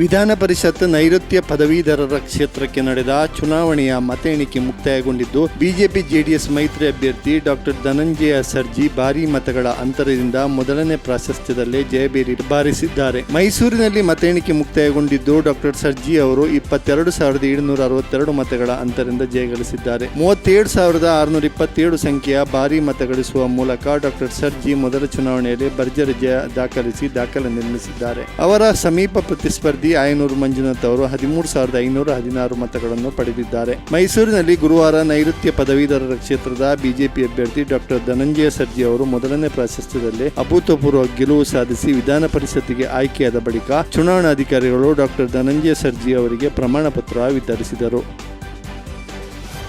ವಿಧಾನ ಪರಿಷತ್ ನೈಋತ್ಯ ಪದವೀಧರರ ಕ್ಷೇತ್ರಕ್ಕೆ ನಡೆದ ಚುನಾವಣೆಯ ಮತ ಎಣಿಕೆ ಮುಕ್ತಾಯಗೊಂಡಿದ್ದು, ಬಿಜೆಪಿ ಜೆಡಿಎಸ್ ಮೈತ್ರಿ ಅಭ್ಯರ್ಥಿ ಡಾಕ್ಟರ್ ಧನಂಜಯ ಸರ್ಜಿ ಭಾರೀ ಮತಗಳ ಅಂತರದಿಂದ ಮೊದಲನೇ ಪ್ರಾಶಸ್ತ್ಯದಲ್ಲೇ ಜಯಬೇರಿ ಬಾರಿಸಿದ್ದಾರೆ. ಮೈಸೂರಿನಲ್ಲಿ ಮತ ಎಣಿಕೆ ಮುಕ್ತಾಯಗೊಂಡಿದ್ದು ಡಾಕ್ಟರ್ ಸರ್ಜಿ ಅವರು ಇಪ್ಪತ್ತೆರಡು ಸಾವಿರದ ಏಳುನೂರ ಅರವತ್ತೆರಡು ಮತಗಳ ಅಂತರದಿಂದ ಜಯಗಳಿಸಿದ್ದಾರೆ ಮೂವತ್ತೇಳು ಸಾವಿರದ ಆರುನೂರ ಇಪ್ಪತ್ತೇಳು ಸಂಖ್ಯೆಯ ಭಾರೀ ಮತಗಳಿಸುವ ಮೂಲಕ ಡಾಕ್ಟರ್ ಸರ್ಜಿ ಮೊದಲ ಚುನಾವಣೆಯಲ್ಲಿ ಭರ್ಜರಿ ಜಯ ದಾಖಲಿಸಿ ದಾಖಲೆ ನಿರ್ಮಿಸಿದ್ದಾರೆ. ಅವರ ಸಮೀಪ ಪ್ರತಿಸ್ಪರ್ಧಿ ಆಯನೂರು ಮಂಜುನಾಥ್ ಅವರು ಹದಿಮೂರು ಸಾವಿರದ ಐನೂರ ಹದಿನಾರು ಮತಗಳನ್ನು ಪಡೆದಿದ್ದಾರೆ. ಮೈಸೂರಿನಲ್ಲಿ ಗುರುವಾರ ನೈಋತ್ಯ ಪದವೀಧರರ ಕ್ಷೇತ್ರದ ಬಿಜೆಪಿ ಅಭ್ಯರ್ಥಿ ಡಾಕ್ಟರ್ ಧನಂಜಯ ಸರ್ಜಿ ಅವರು ಮೊದಲನೇ ಪ್ರಾಶಸ್ತ್ಯದಲ್ಲಿ ಅಭೂತಪೂರ್ವ ಗೆಲುವು ಸಾಧಿಸಿ ವಿಧಾನ ಪರಿಷತ್ತಿಗೆ ಆಯ್ಕೆಯಾದ ಬಳಿಕ ಚುನಾವಣಾಧಿಕಾರಿಗಳು ಡಾಕ್ಟರ್ ಧನಂಜಯ ಸರ್ಜಿ ಅವರಿಗೆ ಪ್ರಮಾಣ ಪತ್ರ ವಿತರಿಸಿದರು.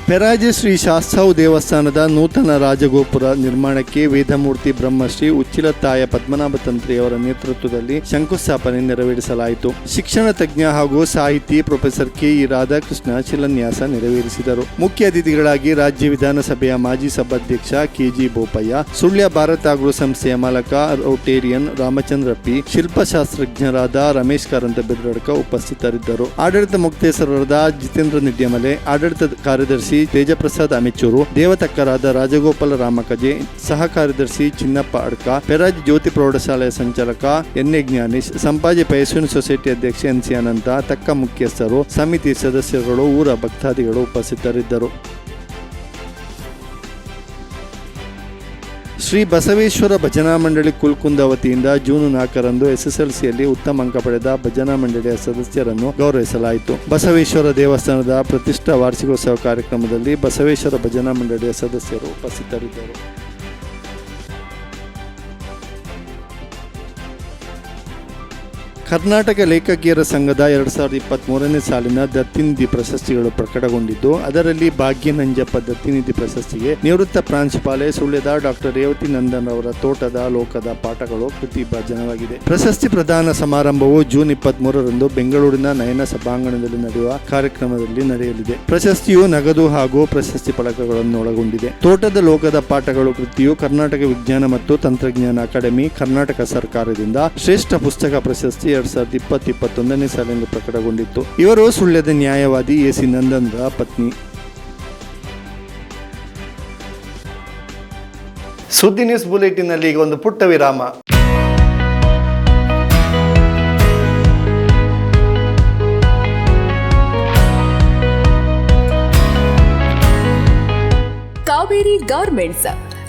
ಪೆರಾಜೆ ಶ್ರೀ ಶಾಸ್ತಾವ್ ದೇವಸ್ಥಾನದ ನೂತನ ರಾಜಗೋಪುರ ನಿರ್ಮಾಣಕ್ಕೆ ವೇದಮೂರ್ತಿ ಬ್ರಹ್ಮಶ್ರೀ ಉಚ್ಚಿಲತಾಯ ಪದ್ಮನಾಭ ತಂತ್ರಿಯವರ ನೇತೃತ್ವದಲ್ಲಿ ಶಂಕುಸ್ಥಾಪನೆ ನೆರವೇರಿಸಲಾಯಿತು. ಶಿಕ್ಷಣ ತಜ್ಞ ಹಾಗೂ ಸಾಹಿತಿ ಪ್ರೊಫೆಸರ್ ಕೆ ಇ ರಾಧಾಕೃಷ್ಣ ಶಿಲಾನ್ಯಾಸ ನೆರವೇರಿಸಿದರು. ಮುಖ್ಯ ಅತಿಥಿಗಳಾಗಿ ರಾಜ್ಯ ವಿಧಾನಸಭೆಯ ಮಾಜಿ ಸಭಾಧ್ಯಕ್ಷ K G Bopaiah, Sullia Bharat agro ಸಂಸ್ಥೆಯ ಮಾಲಕ ರೋಟೇರಿಯನ್ ರಾಮಚಂದ್ರ ಪಿ, ಶಿಲ್ಪಶಾಸ್ತ್ರಜ್ಞರಾದ ರಮೇಶ್ ಕಾರಂತ ಬೆದ್ರಡ್ಕ ಉಪಸ್ಥಿತರಿದ್ದರು. ಆಡಳಿತ ಮುಕ್ತೇಶ್ವರದ ಜಿತೇಂದ್ರ ನಿಡ್ಯಮಲೆ ಆಡಳಿತ ಕಾರ್ಯದರ್ಶಿ ತೇಜಪ್ರಸಾದ್ ಅಮಿಚೂರು, ದೇವತಕ್ಕರಾದ ರಾಜಗೋಪಾಲ ರಾಮಕಜೆ ಸಹ ಕಾರ್ಯದರ್ಶಿ ಚಿನ್ನಪ್ಪ ಅಡ್ಕ, ಪೆರಾಜ್ ಜ್ಯೋತಿ ಪ್ರೌಢಶಾಲೆಯ ಸಂಚಾಲಕ ಎನ್ ಎ ಜ್ಞಾನೇಶ್, ಸಂಪಾಜಿ ಪೈಸೂನ್ ಸೊಸೈಟಿ ಅಧ್ಯಕ್ಷ ಎನ್ ಸಿ ಅನಂತ, ತಕ್ಕ ಮುಖ್ಯಸ್ಥರು, ಸಮಿತಿ ಸದಸ್ಯರುಗಳು, ಊರ ಭಕ್ತಾದಿಗಳು ಉಪಸ್ಥಿತರಿದ್ದರು. ಶ್ರೀ ಬಸವೇಶ್ವರ ಭಜನಾ ಮಂಡಳಿ ಕುಲ್ಕುಂದ ವತಿಯಿಂದ ಜೂನ್ ನಾಲ್ಕರಂದು ಎಸ್ಎಸ್ಎಲ್ಸಿಯಲ್ಲಿ ಉತ್ತಮ ಅಂಕ ಪಡೆದ ಭಜನಾ ಮಂಡಳಿಯ ಸದಸ್ಯರನ್ನು ಗೌರವಿಸಲಾಯಿತು. ಬಸವೇಶ್ವರ ದೇವಸ್ಥಾನದ ಪ್ರತಿಷ್ಠಾ ವಾರ್ಷಿಕೋತ್ಸವ ಕಾರ್ಯಕ್ರಮದಲ್ಲಿ ಬಸವೇಶ್ವರ ಭಜನಾ ಮಂಡಳಿಯ ಸದಸ್ಯರು ಉಪಸ್ಥಿತರಿದ್ದರು. ಕರ್ನಾಟಕ ಲೇಖಕಿಯರ ಸಂಘದ ಎರಡು ಸಾವಿರದ ಇಪ್ಪತ್ತ್ಮೂರನೇ ಸಾಲಿನ ದತ್ತಿನಿಧಿ ಪ್ರಶಸ್ತಿಗಳು ಪ್ರಕಟಗೊಂಡಿದ್ದು, ಅದರಲ್ಲಿ ಭಾಗ್ಯನಂಜಪ್ಪ ದತ್ತಿನಿಧಿ ಪ್ರಶಸ್ತಿಗೆ ನಿವೃತ್ತ ಪ್ರಾಂಶುಪಾಲೆ ಸುಳ್ಯದ ಡಾಕ್ಟರ್ ರೇವತಿ ನಂದನ್ ಅವರ ತೋಟದ ಲೋಕದ ಪಾಠಗಳು ಕೃತಿ ಭಾಜನವಾಗಿದೆ ಪ್ರಶಸ್ತಿ ಪ್ರದಾನ ಸಮಾರಂಭವು ಜೂನ್ ಇಪ್ಪತ್ಮೂರರಂದು ಬೆಂಗಳೂರಿನ ನಯನ ಸಭಾಂಗಣದಲ್ಲಿ ನಡೆಯುವ ಕಾರ್ಯಕ್ರಮದಲ್ಲಿ ನಡೆಯಲಿದೆ. ಪ್ರಶಸ್ತಿಯು ನಗದು ಹಾಗೂ ಪ್ರಶಸ್ತಿ ಫಲಕಗಳನ್ನು ಒಳಗೊಂಡಿದೆ ತೋಟದ ಲೋಕದ ಪಾಠಗಳು ಕೃತಿಯು ಕರ್ನಾಟಕ ವಿಜ್ಞಾನ ಮತ್ತು ತಂತ್ರಜ್ಞಾನ ಅಕಾಡೆಮಿ, ಕರ್ನಾಟಕ ಸರ್ಕಾರದಿಂದ ಶ್ರೇಷ್ಠ ಪುಸ್ತಕ ಪ್ರಶಸ್ತಿ ಎರಡ್ ಸಾವಿರದ ಇಪ್ಪತ್ತು ಇಪ್ಪತ್ತೊಂದನೇ ಸಾಲಿನಲ್ಲಿ ಪ್ರಕಟಗೊಂಡಿತ್ತು. ಇವರು ಸುಳ್ಯದ ನ್ಯಾಯವಾದಿ ಎ ಸಿ ನಂದನ್ರ ಪತ್ನಿ. ಸುದ್ದಿ ನ್ಯೂಸ್ ಬುಲೆಟಿನ್ನಲ್ಲಿ ಈಗ ಒಂದು ಪುಟ್ಟ ವಿರಾಮ. ಕಾವೇರಿ ಗಾರ್ಮೆಂಟ್ಸ್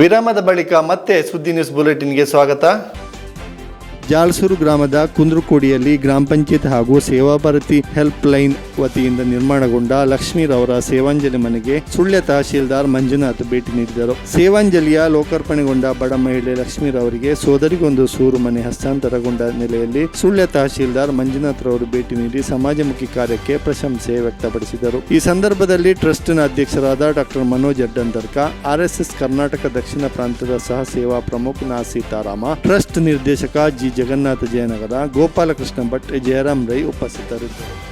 ವಿರಾಮದ ಬಳಿಕ ಮತ್ತೆ ಸುದ್ದಿ ನ್ಯೂಸ್ ಬುಲೆಟಿನ್ಗೆ ಸ್ವಾಗತ. ಜಾಲ್ಸೂರು ಗ್ರಾಮದ ಕುಂದ್ರುಕೋಡಿಯಲ್ಲಿ ಗ್ರಾಮ ಪಂಚಾಯತ್ ಹಾಗೂ ಸೇವಾ ಭಾರತಿ ಹೆಲ್ಪ್ ಲೈನ್ ವತಿಯಿಂದ ನಿರ್ಮಾಣಗೊಂಡ ಲಕ್ಷ್ಮೀರವರ ಸೇವಾಂಜಲಿ ಮನೆಗೆ ಸುಳ್ಯ ತಹಶೀಲ್ದಾರ್ ಮಂಜುನಾಥ್ ಭೇಟಿ ನೀಡಿದರು. ಸೇವಾಂಜಲಿಯ ಲೋಕಾರ್ಪಣೆಗೊಂಡ ಬಡ ಮಹಿಳೆ ಲಕ್ಷ್ಮೀರವರಿಗೆ ಸೋದರಿಗೊಂದು ಸೂರು ಮನೆ ಹಸ್ತಾಂತರಗೊಂಡ ನೆಲೆಯಲ್ಲಿ ಸುಳ್ಯ ತಹಶೀಲ್ದಾರ್ ಮಂಜುನಾಥ್ ರವರು ಭೇಟಿ ನೀಡಿ ಸಮಾಜಮುಖಿ ಕಾರ್ಯಕ್ಕೆ ಪ್ರಶಂಸೆ ವ್ಯಕ್ತಪಡಿಸಿದರು. ಈ ಸಂದರ್ಭದಲ್ಲಿ ಟ್ರಸ್ಟ್ನ ಅಧ್ಯಕ್ಷರಾದ ಡಾಕ್ಟರ್ ಮನೋಜ್ ಅಡ್ಡಂದರ್ಕ ಆರ್ಎಸ್ಎಸ್ ಕರ್ನಾಟಕ ದಕ್ಷಿಣ ಪ್ರಾಂತದ ಸಹ ಸೇವಾ ಪ್ರಮುಖ ನಾ ಸೀತಾರಾಮ ಟ್ರಸ್ಟ್ ನಿರ್ದೇಶಕ ಜಿ. ಜಗನ್ನಾಥ ಜಯನಗರ ಗೋಪಾಲಕೃಷ್ಣ ಭಟ್ ಜಯರಾಮ್ ರೈ ಉಪಸ್ಥಿತರಿದ್ದರು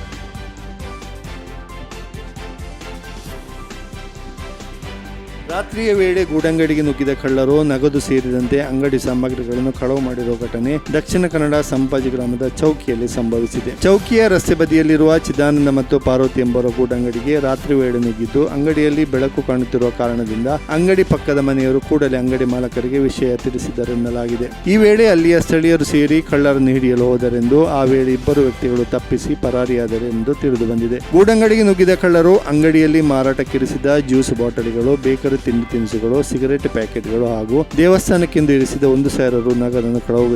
ರಾತ್ರಿಯ ವೇಳೆ ಗೂಡಂಗಡಿಗೆ ನುಗ್ಗಿದ ಕಳ್ಳರು ನಗದು ಸೇರಿದಂತೆ ಅಂಗಡಿ ಸಾಮಗ್ರಿಗಳನ್ನು ಕಳವು ಮಾಡಿರುವ ಘಟನೆ ದಕ್ಷಿಣ ಕನ್ನಡ ಸಂಪಾಜಿ ಗ್ರಾಮದ ಚೌಕಿಯಲ್ಲಿ ಸಂಭವಿಸಿದೆ. ಚೌಕಿಯ ರಸ್ತೆ ಬದಿಯಲ್ಲಿರುವ ಚಿದಾನಂದ ಮತ್ತು ಪಾರ್ವತಿ ಎಂಬುವರ ಗೂಡಂಗಡಿಗೆ ರಾತ್ರಿ ವೇಳೆ ನುಗ್ಗಿದ್ದು ಅಂಗಡಿಯಲ್ಲಿ ಬೆಳಕು ಕಾಣುತ್ತಿರುವ ಕಾರಣದಿಂದ ಅಂಗಡಿ ಪಕ್ಕದ ಮನೆಯವರು ಕೂಡಲೇ ಅಂಗಡಿ ಮಾಲಕರಿಗೆ ವಿಷಯ ತಿಳಿಸಿದರೆನ್ನಲಾಗಿದೆ. ಈ ವೇಳೆ ಅಲ್ಲಿಯ ಸ್ಥಳೀಯರು ಸೇರಿ ಕಳ್ಳರನ್ನು ಹಿಡಿಯಲು ಹೋದರೆಂದು ಆ ವೇಳೆ ಇಬ್ಬರು ವ್ಯಕ್ತಿಗಳು ತಪ್ಪಿಸಿ ಪರಾರಿಯಾದರೆಂದು ತಿಳಿದು ಬಂದಿದೆ. ಗೂಡಂಗಡಿಗೆ ನುಗ್ಗಿದ ಕಳ್ಳರು ಅಂಗಡಿಯಲ್ಲಿ ಮಾರಾಟಕ್ಕಿರಿಸಿದ ಜ್ಯೂಸ್ ಬಾಟಲಿಗಳು, ಬೇಕರಿ ತಿಂಡಿ ತಿನಿಸುಗಳು, ಸಿಗರೇಟ್ ಪ್ಯಾಕೆಟ್ಗಳು ಹಾಗೂ ದೇವಸ್ಥಾನಕ್ಕೆಂದು ಇರಿಸಿದ ಒಂದು ಸಾವಿರ ರು ನಗದನ್ನು ಕಳವು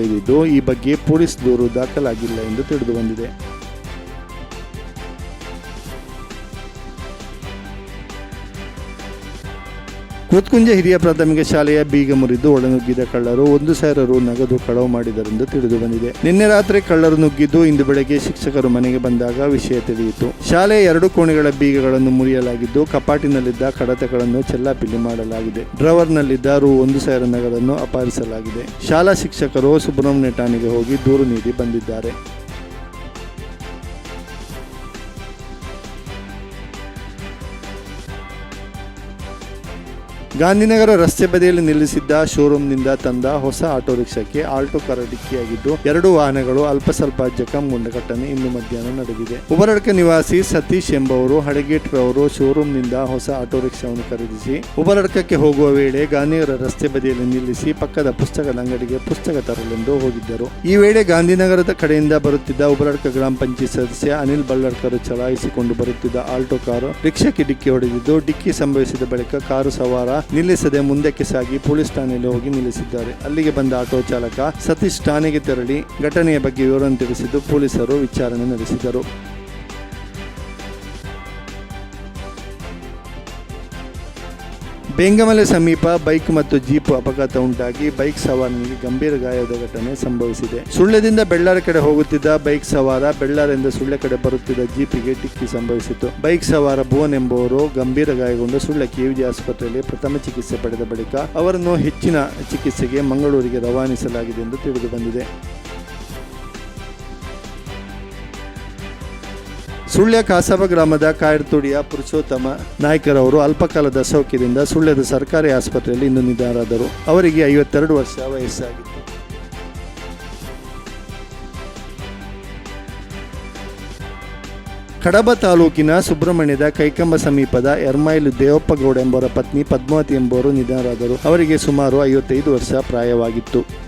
ಈ ಬಗ್ಗೆ ಪೊಲೀಸ್ ದೂರು ದಾಖಲಾಗಿಲ್ಲ ಎಂದು ತಿಳಿದು ಬಂದಿದೆ ಕೂತ್ಕುಂಜ ಹಿರಿಯ ಪ್ರಾಥಮಿಕ ಶಾಲೆಯ ಬೀಗ ಮುರಿದು ಒಳನುಗ್ಗಿದ ಕಳ್ಳರು ಒಂದು ಸಾವಿರ ರು ನಗದು ಕಳವು ಮಾಡಿದರೆಂದು ತಿಳಿದು ಬಂದಿದೆ. ನಿನ್ನೆ ರಾತ್ರಿ ಕಳ್ಳರು ನುಗ್ಗಿದ್ದು ಇಂದು ಬೆಳಗ್ಗೆ ಶಿಕ್ಷಕರು ಮನೆಗೆ ಬಂದಾಗ ವಿಷಯ ತಿಳಿಯಿತು. ಶಾಲೆಯ ಎರಡು ಕೋಣೆಗಳ ಬೀಗಗಳನ್ನು ಮುರಿಯಲಾಗಿದ್ದು ಕಪಾಟಿನಲ್ಲಿದ್ದ ಕಡತಗಳನ್ನು ಚೆಲ್ಲಾಪಿಲ್ಲಿ ಮಾಡಲಾಗಿದೆ. ಡ್ರವರ್ನಲ್ಲಿದ್ದ ರು ಒಂದು ಸಾವಿರ ನಗದನ್ನು ಅಪಹರಿಸಲಾಗಿದೆ. ಶಾಲಾ ಶಿಕ್ಷಕರು ಸುಬ್ರಹ್ಮಣ್ಯ ಠಾಣೆಗೆ ಹೋಗಿ ದೂರು ನೀಡಿ ಬಂದಿದ್ದಾರೆ. ಗಾಂಧಿನಗರ ರಸ್ತೆ ಬದಿಯಲ್ಲಿ ನಿಲ್ಲಿಸಿದ್ದ ಶೋರೂಮ್ನಿಂದ ತಂದ ಹೊಸ ಆಟೋ ರಿಕ್ಷಾಕ್ಕೆ ಆಲ್ಟೋ ಕಾರ ಡಿಕ್ಕಿಯಾಗಿದ್ದು ಎರಡು ವಾಹನಗಳು ಅಲ್ಪ ಸ್ವಲ್ಪ ಜಖಂಗೊಂಡ ಘಟನೆ ಇಂದು ಮಧ್ಯಾಹ್ನ ನಡೆದಿದೆ. ಉಬರಡ್ಕ ನಿವಾಸಿ ಸತೀಶ್ ಎಂಬವರು ಹಡಗೇಟ್ರವರು ಶೋರೂಮ್ನಿಂದ ಹೊಸ ಆಟೋ ರಿಕ್ಷಾವನ್ನು ಖರೀದಿಸಿ, ಉಬರಡ್ಕಕ್ಕೆ ಹೋಗುವ ವೇಳೆ ಗಾಂಧಿನಗರ ರಸ್ತೆ ಬದಿಯಲ್ಲಿ ನಿಲ್ಲಿಸಿ ಪಕ್ಕದ ಪುಸ್ತಕದ ಅಂಗಡಿಗೆ ಪುಸ್ತಕ ತರಲೆಂದು ಹೋಗಿದ್ದರು. ಈ ವೇಳೆ ಗಾಂಧಿನಗರದ ಕಡೆಯಿಂದ ಬರುತ್ತಿದ್ದ ಉಬರಡ್ಕ ಗ್ರಾಮ ಪಂಚಾಯತ್ ಸದಸ್ಯ ಅನಿಲ್ ಬಳ್ಳಡ್ಕರ್ ಚಲಾಯಿಸಿಕೊಂಡು ಬರುತ್ತಿದ್ದ ಆಲ್ಟೋ ಕಾರು ರಿಕ್ಷಾಕ್ಕೆ ಡಿಕ್ಕಿ ಹೊಡೆದಿದ್ದು, ಡಿಕ್ಕಿ ಸಂಭವಿಸಿದ ಬಳಿಕ ಕಾರು ಸವಾರ ನಿಲ್ಲಿಸದೆ ಮುಂದಕ್ಕೆ ಸಾಗಿ ಪೊಲೀಸ್ ಠಾಣೆಯಲ್ಲಿ ಹೋಗಿ ನಿಲ್ಲಿಸಿದ್ದಾರೆ. ಅಲ್ಲಿಗೆ ಬಂದ ಆಟೋ ಚಾಲಕ ಸತೀಶ್ ಠಾಣೆಗೆ ತೆರಳಿ ಘಟನೆಯ ಬಗ್ಗೆ ವಿವರಣೆ ತಿಳಿಸಿದ್ದು ಪೊಲೀಸರು ವಿಚಾರಣೆ ನಡೆಸಿದರು. ಬೆಂಗಮಲೆ ಸಮೀಪ ಬೈಕ್ ಮತ್ತು ಜೀಪ್ ಅಪಘಾತ ಉಂಟಾಗಿ ಬೈಕ್ ಸವಾರನಿಗೆ ಗಂಭೀರ ಗಾಯದ ಘಟನೆ ಸಂಭವಿಸಿದೆ. ಸುಳ್ಳ್ಯದಿಂದ ಬೆಳ್ಳಾರ ಕಡೆ ಹೋಗುತ್ತಿದ್ದ ಬೈಕ್ ಸವಾರ ಬೆಳ್ಳಾರಿಂದ ಸುಳ್ಯ ಕಡೆ ಬರುತ್ತಿದ್ದ ಜೀಪಿಗೆ ಡಿಕ್ಕಿ ಸಂಭವಿಸಿತು ಬೈಕ್ ಸವಾರ ಭುವನ್ ಎಂಬುವರು ಗಂಭೀರ ಗಾಯಗೊಂಡು ಸುಳ್ಯ ಕೆವಿಜಿ ಆಸ್ಪತ್ರೆಯಲ್ಲಿ ಪ್ರಥಮ ಚಿಕಿತ್ಸೆ ಪಡೆದ ಬಳಿಕ ಅವರನ್ನು ಹೆಚ್ಚಿನ ಚಿಕಿತ್ಸೆಗೆ ಮಂಗಳೂರಿಗೆ ರವಾನಿಸಲಾಗಿದೆ ಎಂದು ತಿಳಿದು ಬಂದಿದೆ. ಸುಳ್ಯ ಕಾಸಬ ಗ್ರಾಮದ ಕಾಯರ್ತುಡಿಯ ಪುರುಷೋತ್ತಮ ನಾಯ್ಕರವರು ಅಲ್ಪಕಾಲದ ಸೌಖ್ಯದಿಂದ ಸುಳ್ಯದ ಸರ್ಕಾರಿ ಆಸ್ಪತ್ರೆಯಲ್ಲಿ ಇಂದು ನಿಧನರಾದರು. ಅವರಿಗೆ ಐವತ್ತೆರಡು ವರ್ಷ ವಯಸ್ಸಾಗಿತ್ತು. ಕಡಬ ತಾಲೂಕಿನ ಸುಬ್ರಹ್ಮಣ್ಯದ ಕೈಕಂಬ ಸಮೀಪದ ಎರ್ಮೈಲು ದೇವಪ್ಪಗೌಡ ಎಂಬವರ ಪತ್ನಿ ಪದ್ಮಾವತಿ ಎಂಬುವರು ನಿಧನರಾದರು. ಅವರಿಗೆ ಸುಮಾರು ಐವತ್ತೈದು ವರ್ಷ ಪ್ರಾಯವಾಗಿತ್ತು.